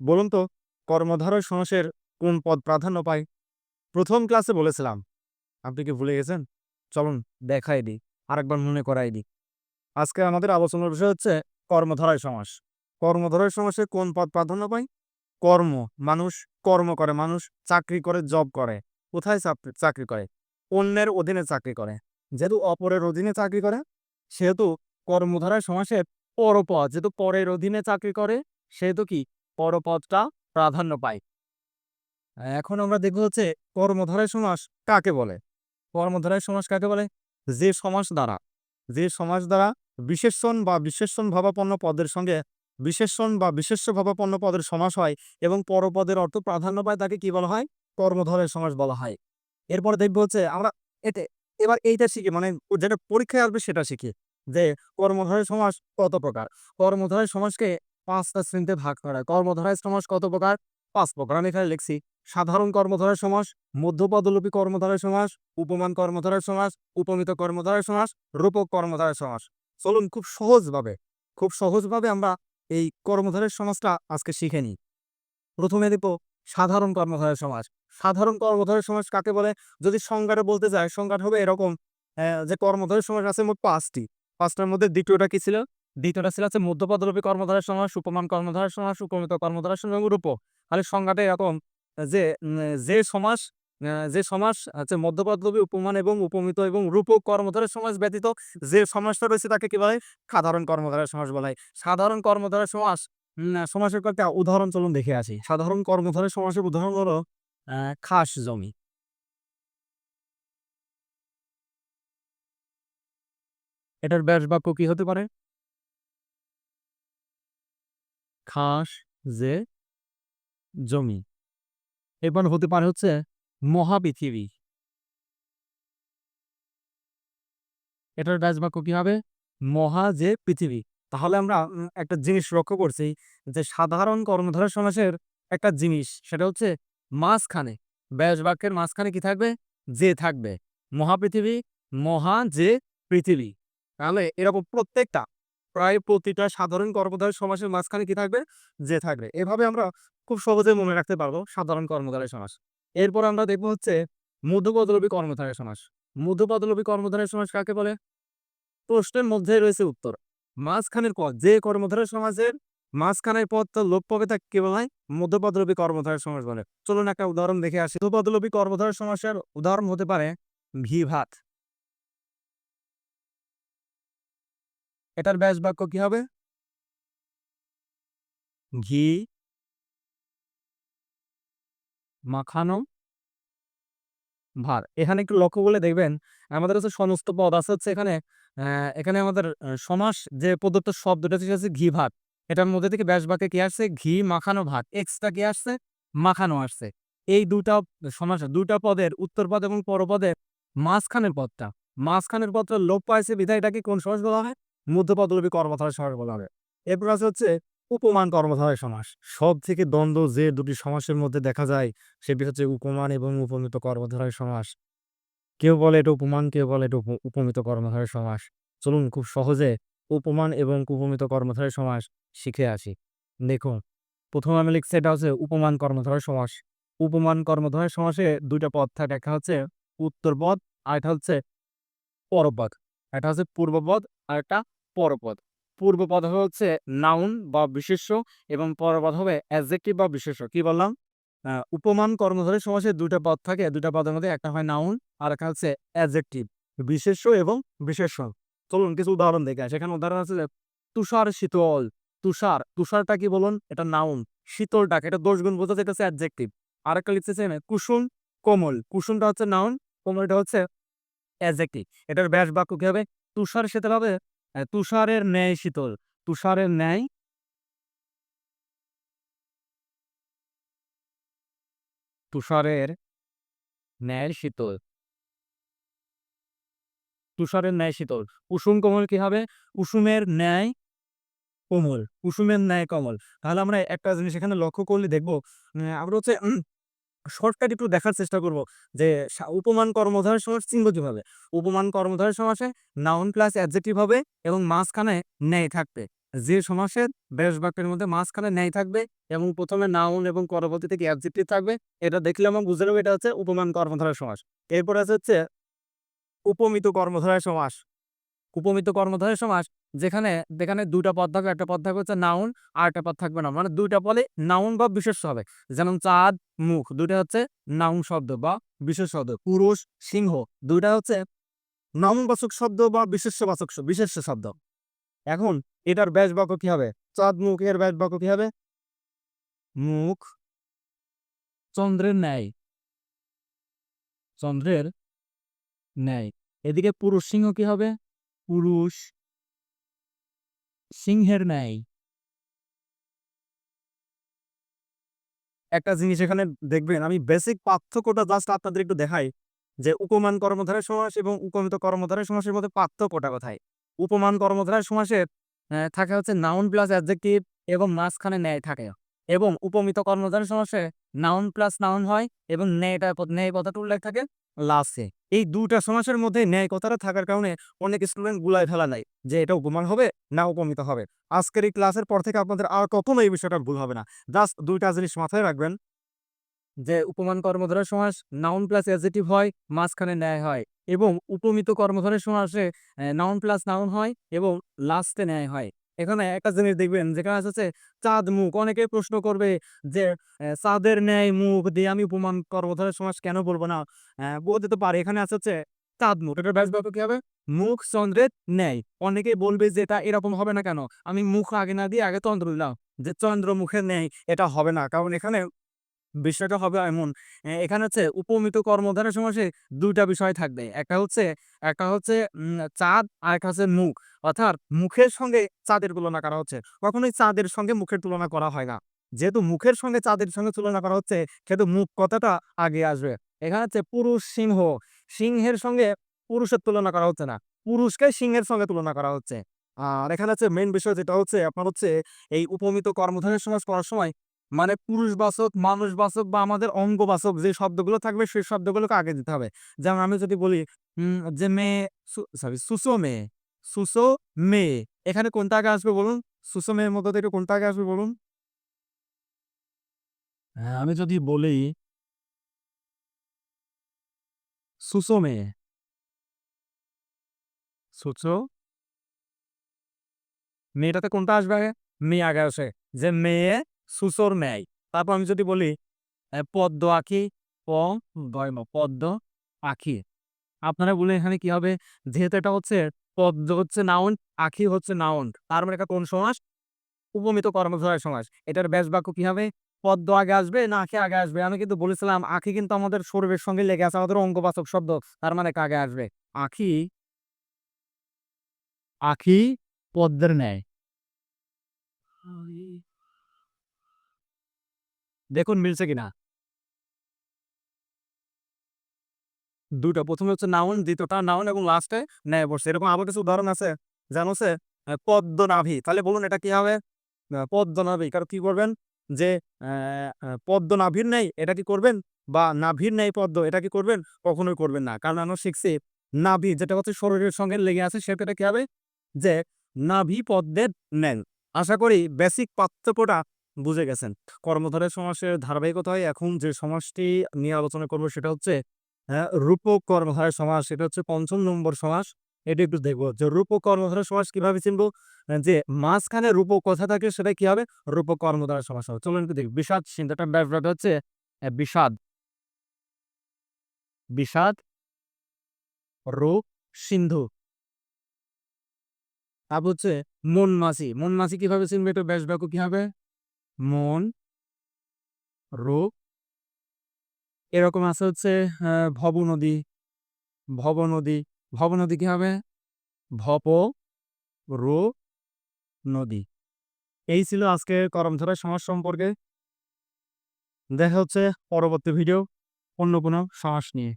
বলুন তো, কর্মধারয় সমাসের কোন পদ প্রাধান্য পায়? প্রথম ক্লাসে বলেছিলাম। আপনি কি ভুলে গেছেন? চলুন, দেখাই দিই আরেকবার মনে করাই দিই আজকে আমাদের আলোচনার বিষয় হচ্ছে কর্মধারয় সমাস। কর্মধারয় সমাসে কোন পদ প্রাধান্য পায়? কর্ম, মানুষ কর্ম করে, মানুষ চাকরি করে, জব করে। কোথায় চাকরি করে? অন্যের অধীনে চাকরি করে। যেহেতু অপরের অধীনে চাকরি করে, সেহেতু কর্মধারয় সমাসের পরপদ যেহেতু পরের অধীনে চাকরি করে, সেহেতু কি? পরপদটা প্রাধান্য পায়। এখন আমরা দেখব হচ্ছে কর্মধারয় সমাস কাকে বলে? কর্মধারয় সমাস কাকে বলে? যে সমাস দ্বারা। যে সমাস দ্বারা বিশেষণ বা বিশেষণ ভাবাপন্ন পদের সঙ্গে বিশেষণ বা বিশেষ্য ভাবাপন্ন পদের সমাস হয় এবং পরপদের অর্থ প্রাধান্য পায় তাকে কি বলা হয়? কর্মধারয় সমাস বলা হয়। এরপরে দেখব হচ্ছে আমরা এতে, এবার এইটা শিখি মানে যেটা পরীক্ষায় আসবে সেটা শিখি। যে কর্মধারয় সমাস কত প্রকার? কর্মধারয় সমাসকে পাঁচটা শ্রেণীতে ভাগ করা কর্মধারয় সমাস কত প্রকার? পাঁচ প্রকার। আমি এখানে লিখছি, সাধারণ কর্মধারয় সমাস, মধ্যপদলোপী কর্মধারয় সমাস, উপমান কর্মধারয় সমাস, উপমিত কর্মধারয় সমাস, রূপক কর্মধারয় সমাস। চলুন খুব সহজভাবে খুব সহজভাবে আমরা এই কর্মধারয় সমাজটা আজকে শিখে নিই। প্রথমে দেখব, সাধারণ কর্মধারয় সমাজ সাধারণ কর্মধারয় সমাজ কাকে বলে? যদি সংজ্ঞাটা বলতে যায় সংজ্ঞাটা হবে এরকম যে কর্মধারয় সমাস আছে মোট পাঁচটি। পাঁচটার মধ্যে দ্বিতীয়টা কি ছিল? দ্বিতীয়টা ছিল হচ্ছে মধ্যপদলোপী কর্মধারয় সমাস উপমান কর্মধারয় সমাস উপমিত কর্মধারয় সমাস রূপক তাহলে সংজ্ঞাটা এরকম যে যে সমাস যে সমাস হচ্ছে মধ্যপদলোপী উপমান এবং উপমিত এবং রূপক কর্মধারয় সমাস ব্যতীত যে সমাসটা রয়েছে তাকে কি বলে? সাধারণ কর্মধারয় সমাস বলা হয়। সাধারণ কর্মধারয় সমাস উম, সমাসের কয়েকটা উদাহরণ চলুন দেখে আসি। সাধারণ কর্মধারয় সমাসের উদাহরণ হলো খাস জমি। এটার ব্যাস বাক্য কি হতে পারে? খাস যে জমি। এবার হতে পারে হচ্ছে মহাপৃথিবী। এটার ব্যাস বাক্য কি হবে? মহা যে পৃথিবী। তাহলে আমরা একটা জিনিস লক্ষ্য করছি যে সাধারণ কর্মধারয় সমাসের একটা জিনিস, সেটা হচ্ছে মাঝখানে। ব্যাস বাক্যের মাঝখানে কি থাকবে? যে থাকবে। মহাপৃথিবী, মহা যে পৃথিবী। তাহলে এরকম প্রত্যেকটা প্রায় প্রতিটা সাধারণ কর্মধারয় সমাসের মাঝখানে কি থাকবে? যে থাকবে। এভাবে আমরা খুব সহজে মনে রাখতে পারব সাধারণ কর্মধারয় সমাস। এরপর আমরা দেখব হচ্ছে মধ্যপদলোপী কর্মধারয় সমাস। মধ্যপদলোপী কর্মধারয় সমাস কাকে বলে? প্রশ্নের মধ্যে রয়েছে উত্তর। মাঝখানের পদ, যে কর্মধারয় সমাজের মাঝখানের পদটা লোপ পাবে তাকে কি বলা হয়? মধ্যপদলোপী কর্মধারয় সমাস বলে। চলুন একটা উদাহরণ দেখে আসি। মধ্যপদলোপী কর্মধারয় সমাসের উদাহরণ হতে পারে ভি এটার ব্যাস বাক্য কি হবে? ঘি মাখানো ভাত এখানে একটু লক্ষ্য করলে দেখবেন, আমাদের হচ্ছে সমস্ত পদ আছে হচ্ছে এখানে এখানে আমাদের সমাস যে প্রদত্ত শব্দটা হচ্ছে ঘি ভাত এটার মধ্যে থেকে ব্যাস বাক্যে কি আসছে? ঘি মাখানো ভাত এক্সট্রা কি আসছে? মাখানো আসছে। এই দুটা সমাস দুটা পদের উত্তর পদ এবং পরপদের মাঝখানের পদটা। মাঝখানের পদটা লোপ পাইছে বিধায় এটাকে কোন সমাস বলা হয়? মধ্যপদলোপী কর্মধারয় সমাস বলা হবে এরপর আছে হচ্ছে উপমান কর্মধারয় সমাস। সব থেকে দ্বন্দ্ব যে দুটি সমাসের মধ্যে দেখা যায়, সেটি হচ্ছে উপমান এবং উপমিত কর্মধারয় সমাস। কেউ বলে এটা উপমান, কেউ বলে এটা উপমিত কর্মধারয় সমাস। চলুন খুব সহজে উপমান এবং উপমিত কর্মধারয় সমাস শিখে আসি। দেখুন, প্রথম আমি লিখছি এটা হচ্ছে উপমান কর্মধারয় সমাস। উপমান কর্মধারয় সমাসে দুইটা পদ থাকে, একটা হচ্ছে উত্তর পদ আর একটা হচ্ছে পরপদ। একটা হচ্ছে পূর্বপদ আর একটা পরপদ। পূর্বপদ হচ্ছে নাউন বা বিশেষ্য এবং পরপদ হবে অ্যাডজেক্টিভ বা বিশেষ্য। কি বললাম? উপমান কর্মধারয় সমাসে দুইটা পদ থাকে। দুইটা পদের মধ্যে একটা হয় নাউন আর একটা হচ্ছে অ্যাডজেক্টিভ বিশেষ্য এবং বিশেষ্য। চলুন কিছু উদাহরণ দেখে আসি। এখানে উদাহরণ আছে তুষার শীতল। তুষার, তুষারটা কি বলুন? এটা নাউন শীতলটাকে এটা দোষ গুণ বোঝাচ্ছে এটা হচ্ছে অ্যাডজেক্টিভ আর একটা লিখতেছে কুসুম, কোমল। কুসুমটা হচ্ছে নাউন কোমলটা হচ্ছে অ্যাডজেক্টিভ এটার ব্যাস বাক্য কি হবে? তুষার শীতল হবে তুষারের ন্যায় শীতল। তুষারের ন্যায় তুষারের ন্যায় শীতল। তুষারের ন্যায় শীতল। কুসুম কোমল কি হবে? কুসুমের ন্যায় কোমল। কুসুমের ন্যায় কমল। তাহলে আমরা একটা জিনিস এখানে লক্ষ্য করলে দেখব আমরা হচ্ছে শর্টকাট একটু দেখার চেষ্টা করব যে উপমান কর্মধারয় সমাস চিনব কীভাবে? উপমান কর্মধারয় সমাসে নাউন প্লাস অ্যাডজেক্টিভ হবে এবং মাঝখানে ন্যায় থাকবে। যে সমাসের ব্যাস বাক্যের মধ্যে মাঝখানে ন্যায় থাকবে এবং প্রথমে নাউন এবং পরবর্তী থেকে অ্যাডজেক্টিভ থাকবে, এটা দেখলে আমরা বুঝে নেব এটা হচ্ছে উপমান কর্মধারয় সমাস। এরপর আছে হচ্ছে উপমিত কর্মধারয় সমাস। উপমিত কর্মধারয় সমাস যেখানে যেখানে দুইটা পদ থাকবে, একটা পদ থাকবে হচ্ছে নাউন আর একটা পদ থাকবে না মানে দুইটা পদে নাউন বা বিশেষ হবে। যেমন চাঁদ, মুখ, দুইটা হচ্ছে নাউন শব্দ বা বিশেষ শব্দ। পুরুষ, সিংহ, দুইটা হচ্ছে নামবাচক শব্দ বা বিশেষ্যবাচক শ- বিশেষ্য শব্দ। এখন এটার ব্যাস বাক্য কি হবে? চাঁদ, মুখ, এর ব্যাস বাক্য কি হবে? মুখ চন্দ্রের ন্যায়। চন্দ্রের ন্যায়। এদিকে পুরুষ, সিংহ কি হবে? পুরুষ সিংহের ন্যায়। একটা জিনিস এখানে দেখবেন, আমি বেসিক পার্থক্যটা জাস্ট আপনাদের একটু দেখাই, যে উপমান কর্মধারয় সমাস এবং উপমিত কর্মধারয় সমাসের মধ্যে পার্থক্যটা কোথায়? উপমান কর্মধারয় সমাসের থাকে হচ্ছে নাউন প্লাস অ্যাডজেক্টিভ এবং মাঝখানে ন্যায় থাকে। এবং উপমিত কর্মধারয় সমাসে নাউন প্লাস নাউন হয় এবং ন্যায়টা, ন্যায় কথাটা উল্লেখ থাকে লাস্টে এই দুটা সমাসের মধ্যে ন্যায় কথাটা থাকার কারণে অনেক স্টুডেন্ট গুলায় ফেলা নাই যে এটা উপমান হবে না উপমিত হবে। আজকের এই ক্লাসের পর থেকে আপনাদের আর কখনো এই বিষয়টা ভুল হবে না। জাস্ট দুইটা জিনিস মাথায় রাখবেন। যে উপমান কর্মধারয় সমাস নাউন প্লাস অ্যাডজেক্টিভ হয়, মাঝখানে ন্যায় হয় এবং উপমিত কর্মধারয় সমাসে নাউন প্লাস নাউন হয় এবং লাস্টে ন্যায় হয়। এখানে একটা জিনিস দেখবেন, যেখানে আছে চাঁদ মুখ। অনেকে প্রশ্ন করবে যে চাঁদের ন্যায় মুখ দিয়ে আমি উপমান করব ধরে সমাজ কেন বলব না? বলতে তো পারে। এখানে আছে হচ্ছে চাঁদ মুখ। এটার ব্যাস ব্যাপক কি হবে? মুখ চন্দ্রের ন্যায়। অনেকেই বলবে যে, এটা এরকম হবে না কেন? আমি মুখ আগে না দিয়ে আগে চন্দ্র দিলাম যে, চন্দ্র মুখের ন্যায় এটা হবে না। কারণ এখানে বিষয়টা হবে এমন। এখানে হচ্ছে উপমিত কর্মধারের সমাসে দুইটা বিষয় থাকবে। একটা হচ্ছে একটা হচ্ছে চাঁদ আর একটা হচ্ছে মুখ। অর্থাৎ মুখের সঙ্গে চাঁদের তুলনা করা হচ্ছে। কখনোই চাঁদের সঙ্গে মুখের তুলনা করা হয় না। যেহেতু মুখের সঙ্গে চাঁদের সঙ্গে তুলনা করা হচ্ছে, সেহেতু মুখ কথাটা আগে আসবে? এখানে হচ্ছে পুরুষ সিংহ। সিংহের সঙ্গে পুরুষের তুলনা করা হচ্ছে না। পুরুষকে সিংহের সঙ্গে তুলনা করা হচ্ছে। আর এখানে হচ্ছে মেন বিষয় যেটা হচ্ছে, আপনার হচ্ছে এই উপমিত কর্মধারের সমাজ করার সময় মানে পুরুষবাচক মানুষবাচক বা আমাদের অঙ্গবাচক যে শব্দগুলো থাকবে সেই শব্দগুলোকে আগে দিতে হবে। যেমন আমি যদি বলি যে মেয়ে সরি সুসো মেয়ে সুসো মেয়ে। এখানে কোনটা আগে আসবে বলুন? সুসো মেয়ের মধ্যে থেকে কোনটা আগে আসবে বলুন? হ্যাঁ আমি যদি বলি সুসো মেয়ে। সুসো মেয়েটাতে কোনটা আসবে আগে? মেয়ে আগে আসে। যে মেয়ে সুসোর ন্যায়। তারপর আমি যদি বলি পদ্ম আঁকি প দয় পদ্ম আঁকি আপনারা বলে এখানে কি হবে? যেহেতু এটা হচ্ছে পদ্ম হচ্ছে নাউন আঁকি হচ্ছে নাউন। তার মানে কোন সমাস? উপমিত কর্মধারয় সমাস। এটার ব্যাস বাক্য কি হবে? পদ্ম আগে আসবে, না আঁকি আগে আসবে। আমি কিন্তু বলেছিলাম আঁকি কিন্তু আমাদের শরীরের সঙ্গে লেগে আছে, আমাদের অঙ্গবাচক শব্দ। তার মানে কাগে আসবে। আঁকি আঁকি পদ্মের ন্যায়। দেখুন মিলছে কিনা। দুটো প্রথমে হচ্ছে নাউন দ্বিতীয়টা নাউন এবং লাস্টে ন্যায় বসছে এরকম আবার কিছু উদাহরণ আছে জানো সে পদ্ম নাভি তাহলে বলুন এটা কি হবে? পদ্ম নাভি কারণ কি করবেন? যে আহ, পদ্মনাভির নেই এটা কি করবেন? বা নাভির নেই পদ্ম এটা কি করবেন? কখনোই করবেন না। কারণ আমরা শিখছি নাভি যেটা হচ্ছে শরীরের সঙ্গে লেগে আছে সেটা কি হবে? যে নাভি পদ্মের নেন আশা করি বেসিক পার্থক্যটা বুঝে গেছেন। কর্মধারের সমাসের ধারাবাহিকতা হয়। এখন যে সমাসটি নিয়ে আলোচনা করব সেটা হচ্ছে রূপক কর্মধারয় সমাস। এটা হচ্ছে পঞ্চম নম্বর সমাস। এটা একটু দেখব যে রূপক কর্মধারয় সমাস কীভাবে চিনবো? যে মাঝখানে রূপক কথা থাকে সেটা কি হবে? রূপক কর্মধারয় সমাস হবে। চলুন একটু দেখি। বিষাদ চিন্তাটা ব্যাপারটা হচ্ছে বিষাদ। বিষাদ রূপ সিন্ধু। তারপর হচ্ছে মন মাসি মন মাসি কীভাবে চিনবে? এটা ব্যাস বাক্য কি হবে? মন রূপ এরকম আছে হচ্ছে ভব নদী ভব নদী ভব নদী কি হবে? ভপ রো, নদী। এই ছিল আজকে করমধারা সমাজ সম্পর্কে। দেখা হচ্ছে পরবর্তী ভিডিও অন্য কোনো সমাস নিয়ে।